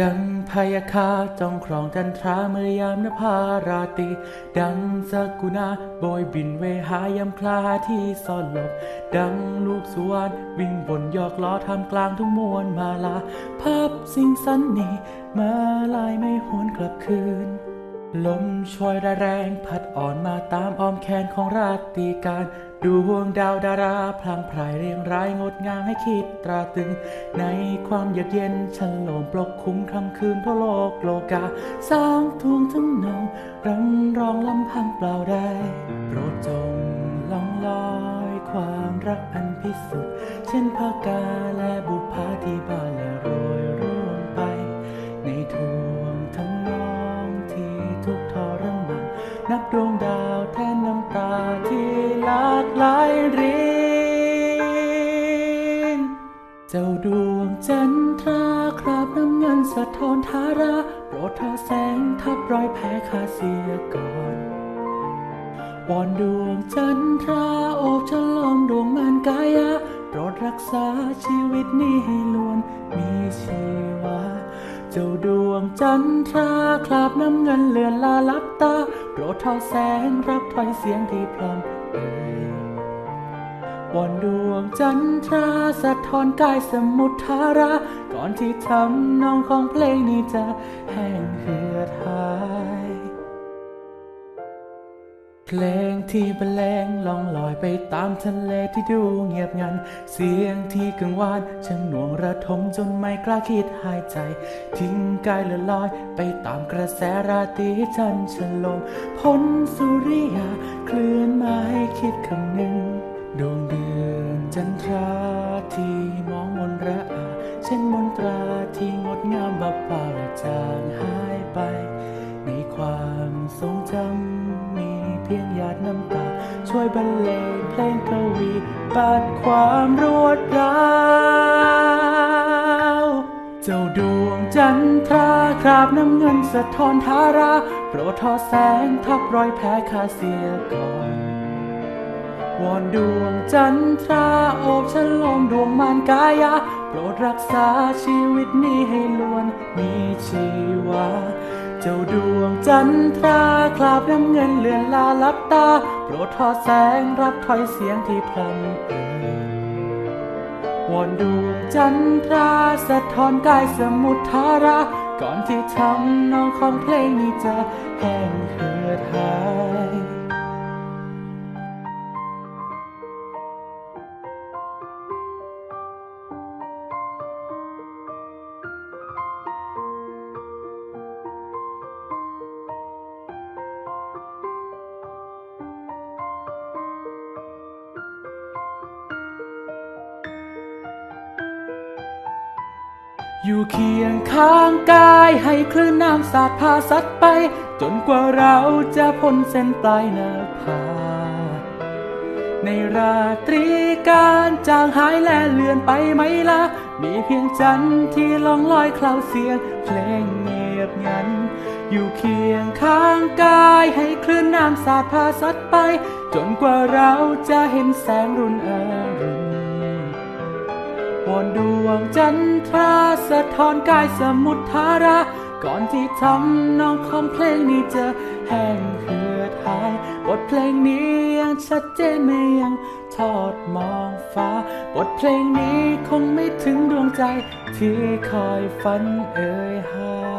ดังพยาคาจ้องครองจันทราเมื่อยามนภาราตีดังสกุณาโบยบินเวหายามคลาที่ซ่อนหลบ ดังลูกสวรรวิ่งบนยอกล้อทำกลางทุ่งมวลมาลาภาพสิ่งสันนีมาลายไม่หวนกลับคืน ลมช่วยระแรงพัดอ่อนมาตามอ้อมแขนของราตรีการ ดูห่วงดาวดาราพลางพรายเรียงรายงดงามให้คิดตราตรึง ในความเยือกเย็นฉันโลมปลกคุ้มคำคืนทั่วโลกโลกา สร้างทวงทั้งนองรำร้องลำพังเปล่าได้โปรดจงล่องลอยความรักอันพิสุทธิ์เช่นพากาและบุพาที่บานและโรยร่วงไป ในทวงทั้งน้องที่ทุกทรมานนับดวงดาวแทนน้ำตาที่ จันทราคราบน้ำเงินสะท้อนทาราโปรดทอแสงทับรอยแผลคาเสียก่อนวอนดวงจันทราโอบฉลองดวงมันกายะโปรดรักษาชีวิตนี้ให้ล้วนมีชีวาเจ้าดวงจันทราคราบน้ำเงินเลือนลาลับตาโปรดทอแสงรับถ้อยเสียงที่พรำเอ่ย วอนดวงจันทราสะท้อนกายสมุทรธารา ก่อนที่ทำนองของเพลงนี้จะแห้งเหือดหาย เพลงที่บรรเลงล่องลอยไปตามทะเลที่ดูเงียบงัน เสียงที่กังวานช่างหน่วงระทมจนไม่กล้าคิดหายใจ ทิ้งกายลื่อนลอยไปตามกระแสราตรีจันทร์ฉลมพ้นสุริยาเคลื่อนมาให้คิดคำหนึ่ง ดวงเดือนจันทราที่มองมนระอาเช่นมนตราที่งดงามบับเบาจางหายไป ในความทรงจำมีเพียงหยาดน้ำตา ช่วยบรรเลงเพลงกวีปัดความรวดร้าวเจ้าดวงจันทราคราบน้ำเงินสะท้อนทารา โปรดทอแสงทับรอยแผลคาเสียก่อน วอนดวงจันทราโอบฉลองดวงมารกายะโปรดรักษาชีวิตนี้ให้ล้วนมีชีวา เจ้าดวงจันทราคราบน้ำเงินเลือนลาลับตา โปรดทอแสงรับถ้อยเสียงที่พลันเอ่ยวอนดวงจันทราสะท้อนกายสมุทรธารา ก่อนที่ทำนองของเพลงนี้จะแห้งเหือดหาย อยู่เคียงข้างกายให้คลื่นน้ำสาดพาซัดไป จนกว่าเราจะพ้นเส้นปลายนาผาในราตรีการจางหายและเลือนไปไหมละมีเพียงจันทร์ที่ลองลอยคลาวเสียงเพลงเงียบงัน อยู่เคียงข้างกายให้คลื่นน้ำสาดพาซัดไป จนกว่าเราจะเห็นแสงรุ่นอรุ บนดวงจันทราสะท้อนกายสมุทรธาราก่อนที่ทำนองของเพลงนี้จะแห้งเหือดหาย บทเพลงนี้ยังชัดเจนไม่ยังทอดมองฟ้า บทเพลงนี้คงไม่ถึงดวงใจที่คอยฝันเอ่ยหา